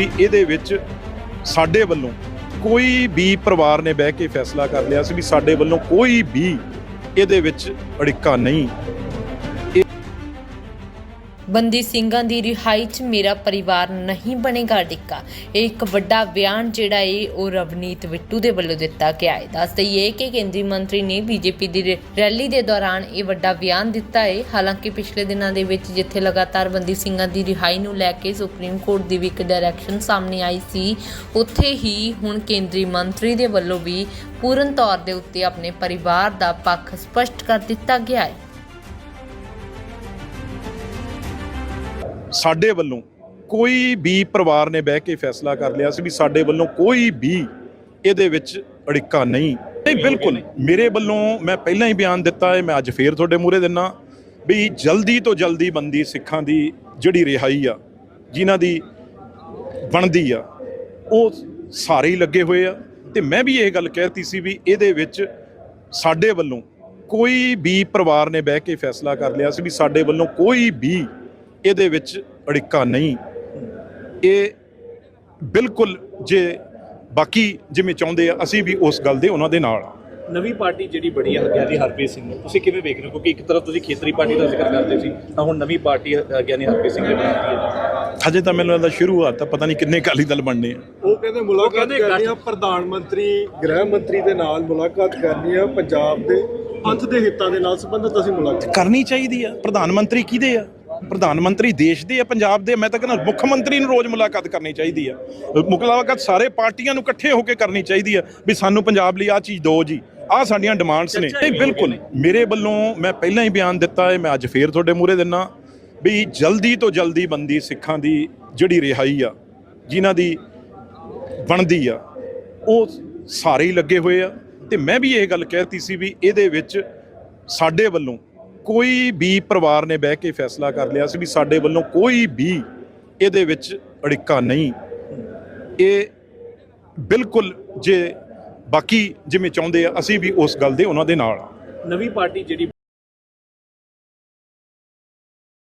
ਵੀ ਇਹਦੇ ਵਿੱਚ ਸਾਡੇ ਵੱਲੋਂ ਕੋਈ ਵੀ ਪਰਿਵਾਰ ਨੇ ਬਹਿ ਕੇ ਫੈਸਲਾ ਕਰ ਲਿਆ ਸੀ ਵੀ ਸਾਡੇ ਵੱਲੋਂ ਕੋਈ ਵੀ ਇਹਦੇ ਵਿੱਚ ਅੜਿੱਕਾ ਨਹੀਂ ਬੰਦੀ ਸਿੰਘਾਂ ਦੀ ਰਿਹਾਈ 'ਚ ਮੇਰਾ ਪਰਿਵਾਰ ਨਹੀਂ ਬਣੇਗਾ ਡਿੱਕਾ। ਇਹ ਇੱਕ ਵੱਡਾ ਬਿਆਨ ਜਿਹੜਾ ਏ, ਉਹ ਰਵਨੀਤ ਬਿੱਟੂ ਦੇ ਵੱਲੋਂ ਦਿੱਤਾ ਗਿਆ ਹੈ ਦੱਸ ਦਈਏ ਕਿ ਕੇਂਦਰੀ ਮੰਤਰੀ ਨੇ ਬੀਜੇਪੀ ਦੀ ਰੈ- ਰੈਲੀ ਦੇ ਦੌਰਾਨ ਇਹ ਵੱਡਾ ਬਿਆਨ ਦਿੱਤਾ ਹੈ ਹਾਲਾਂਕਿ ਪਿਛਲੇ ਦਿਨਾਂ ਦੇ ਵਿੱਚ ਜਿੱਥੇ ਲਗਾਤਾਰ ਬੰਦੀ ਸਿੰਘਾਂ ਦੀ ਰਿਹਾਈ ਨੂੰ ਲੈ ਕੇ ਸੁਪਰੀਮ ਕੋਰਟ ਦੀ ਵੀ ਇੱਕ ਡਾਇਰੈਕਸ਼ਨ ਸਾਹਮਣੇ ਆਈ ਸੀ, ਉੱਥੇ ਹੀ ਹੁਣ ਕੇਂਦਰੀ ਮੰਤਰੀ ਦੇ ਵੱਲੋਂ ਵੀ ਪੂਰਨ ਤੌਰ ਦੇ ਉੱਤੇ ਆਪਣੇ ਪਰਿਵਾਰ ਦਾ ਪੱਖ ਸਪਸ਼ਟ ਕਰ ਦਿੱਤਾ ਗਿਆ ਹੈ ਸਾਡੇ ਵੱਲੋਂ ਕੋਈ ਵੀ ਪਰਿਵਾਰ ਨੇ ਬਹਿ ਕੇ ਫੈਸਲਾ ਕਰ ਲਿਆ ਸੀ ਵੀ ਸਾਡੇ ਵੱਲੋਂ ਕੋਈ ਵੀ ਇਹਦੇ ਵਿੱਚ ਅੜਿੱਕਾ ਨਹੀਂ। ਨਹੀਂ, ਬਿਲਕੁਲ। ਮੇਰੇ ਵੱਲੋਂ ਮੈਂ ਪਹਿਲਾਂ ਹੀ ਬਿਆਨ ਦਿੱਤਾ ਹੈ, ਮੈਂ ਅੱਜ ਫੇਰ ਤੁਹਾਡੇ ਮੂਹਰੇ ਦਿੰਨਾ ਵੀ ਜਲਦੀ ਤੋਂ ਜਲਦੀ ਬੰਦੀ ਸਿੱਖਾਂ ਦੀ ਜਿਹੜੀ ਰਿਹਾਈ ਆ, ਜਿਨ੍ਹਾਂ ਦੀ ਬਣਦੀ ਆ, ਉਹ ਸਾਰੇ ਹੀ ਲੱਗੇ ਹੋਏ ਆ। ਤੇ ਮੈਂ ਵੀ ਇਹ ਗੱਲ ਕਹਿਤੀ ਸੀ ਵੀ ਇਹਦੇ ਵਿੱਚ ਸਾਡੇ ਵੱਲੋਂ ਕੋਈ ਵੀ ਪਰਿਵਾਰ ਨੇ ਬਹਿ ਕੇ ਫੈਸਲਾ ਕਰ ਲਿਆ ਸੀ ਵੀ ਸਾਡੇ ਵੱਲੋਂ ਕੋਈ ਵੀ ਇਹਦੇ ਵਿੱਚ ਅੜਿੱਕਾ ਨਹੀਂ। ਇਹ ਬਿਲਕੁਲ ਜੇ ਬਾਕੀ ਜਿਵੇਂ ਚਾਹੁੰਦੇ ਆ ਅਸੀਂ ਵੀ ਉਸ ਗੱਲ ਦੇ ਉਹਨਾਂ ਦੇ ਨਾਲ ਆ। ਨਵੀਂ ਪਾਰਟੀ ਜਿਹੜੀ ਬੜੀ ਹੈ ਗਿਆਨੀ ਹਰਪ੍ਰੀਤ ਸਿੰਘ ਨੂੰ ਤੁਸੀਂ ਕਿਵੇਂ ਵੇਖ ਰਹੇ ਹੋ? ਕਿਉਂਕਿ ਇੱਕ ਤਰਫ ਤੁਸੀਂ ਖੇਤਰੀ ਪਾਰਟੀ ਦਾ ਜ਼ਿਕਰ ਕਰਦੇ ਸੀ ਤਾਂ ਹੁਣ ਨਵੀਂ ਪਾਰਟੀ ਗਿਆਨੀ ਹਰਪ੍ਰੀਤ ਸਿੰਘ ਨੇ ਬਣਾਈ ਹੈ। ਹਜੇ ਤਾਂ ਮੈਨੂੰ ਲੱਗਦਾ ਸ਼ੁਰੂਆਤ ਆ ਪਤਾ ਨਹੀਂ ਕਿੰਨੇ ਅਕਾਲੀ ਦਲ ਬਣਨੇ ਆ। ਉਹ ਕਹਿੰਦੇ ਮੁਲਾਕਾਤ ਕਰਨੀ ਆ ਪ੍ਰਧਾਨ ਮੰਤਰੀ ਗ੍ਰਹਿ ਮੰਤਰੀ ਦੇ ਨਾਲ ਮੁਲਾਕਾਤ ਕਰਨੀ ਆ ਪੰਜਾਬ ਦੇ ਪੰਥ ਦੇ ਹਿੱਤਾਂ ਦੇ ਨਾਲ ਸੰਬੰਧਿਤ ਅਸੀਂ ਮੁਲਾਕਾਤ ਕਰਨੀ ਚਾਹੀਦੀ ਆ ਪ੍ਰਧਾਨ ਮੰਤਰੀ ਕਿਹਦੇ ਆ? ਪ੍ਰਧਾਨ ਮੰਤਰੀ ਦੇਸ਼ ਦੇ ਆ ਪੰਜਾਬ ਦੇ ਮੈਂ ਤਾਂ ਕਹਿੰਦਾ ਮੁੱਖ ਮੰਤਰੀ ਨੂੰ ਰੋਜ਼ ਮੁਲਾਕਾਤ ਕਰਨੀ ਚਾਹੀਦੀ ਆ। ਮੁਲਾਕਾਤ ਸਾਰੇ ਪਾਰਟੀਆਂ ਨੂੰ ਇਕੱਠੇ ਹੋ ਕੇ ਕਰਨੀ ਚਾਹੀਦੀ ਆ ਵੀ ਸਾਨੂੰ ਪੰਜਾਬ ਲਈ ਆ ਚੀਜ਼ ਦਿਓ ਜੀ। ਆ ਸਾਡੀਆਂ ਡਿਮਾਂਡਸ ਨੇ। ਨਹੀਂ ਬਿਲਕੁਲ। ਮੇਰੇ ਵੱਲੋਂ ਮੈਂ ਪਹਿਲਾਂ ਹੀ ਬਿਆਨ ਦਿੱਤਾ ਹੈ ਮੈਂ ਅੱਜ ਫੇਰ ਤੁਹਾਡੇ ਮੂਹਰੇ ਦਿੰਨਾ ਵੀ ਜਲਦੀ ਤੋਂ ਜਲਦੀ ਬੰਦੀ ਸਿੱਖਾਂ ਦੀ ਜਿਹੜੀ ਰਿਹਾਈ ਆ ਜਿਨ੍ਹਾਂ ਦੀ ਬਣਦੀ ਆ ਉਹ ਸਾਰੇ ਹੀ ਲੱਗੇ ਹੋਏ ਆ। ਤੇ ਮੈਂ ਵੀ ਇਹ ਗੱਲ ਕਹਿਤੀ ਸੀ ਵੀ ਇਹਦੇ ਵਿੱਚ ਸਾਡੇ ਵੱਲੋਂ ਕੋਈ ਵੀ ਪਰਿਵਾਰ ਨੇ ਬਹਿ ਕੇ ਫੈਸਲਾ ਕਰ ਲਿਆ ਸੀ ਵੀ ਸਾਡੇ ਵੱਲੋਂ ਕੋਈ ਵੀ ਇਹਦੇ ਵਿੱਚ ਅੜਿੱਕਾ ਨਹੀਂ। ਇਹ ਬਿਲਕੁਲ ਜੇ ਬਾਕੀ ਜਿਵੇਂ ਚਾਹੁੰਦੇ ਆ, ਅਸੀਂ ਵੀ ਉਸ ਗੱਲ ਦੇ ਉਹਨਾਂ ਦੇ ਨਾਲ ਆ। ਨਵੀਂ ਪਾਰਟੀ ਜਿਹੜੀ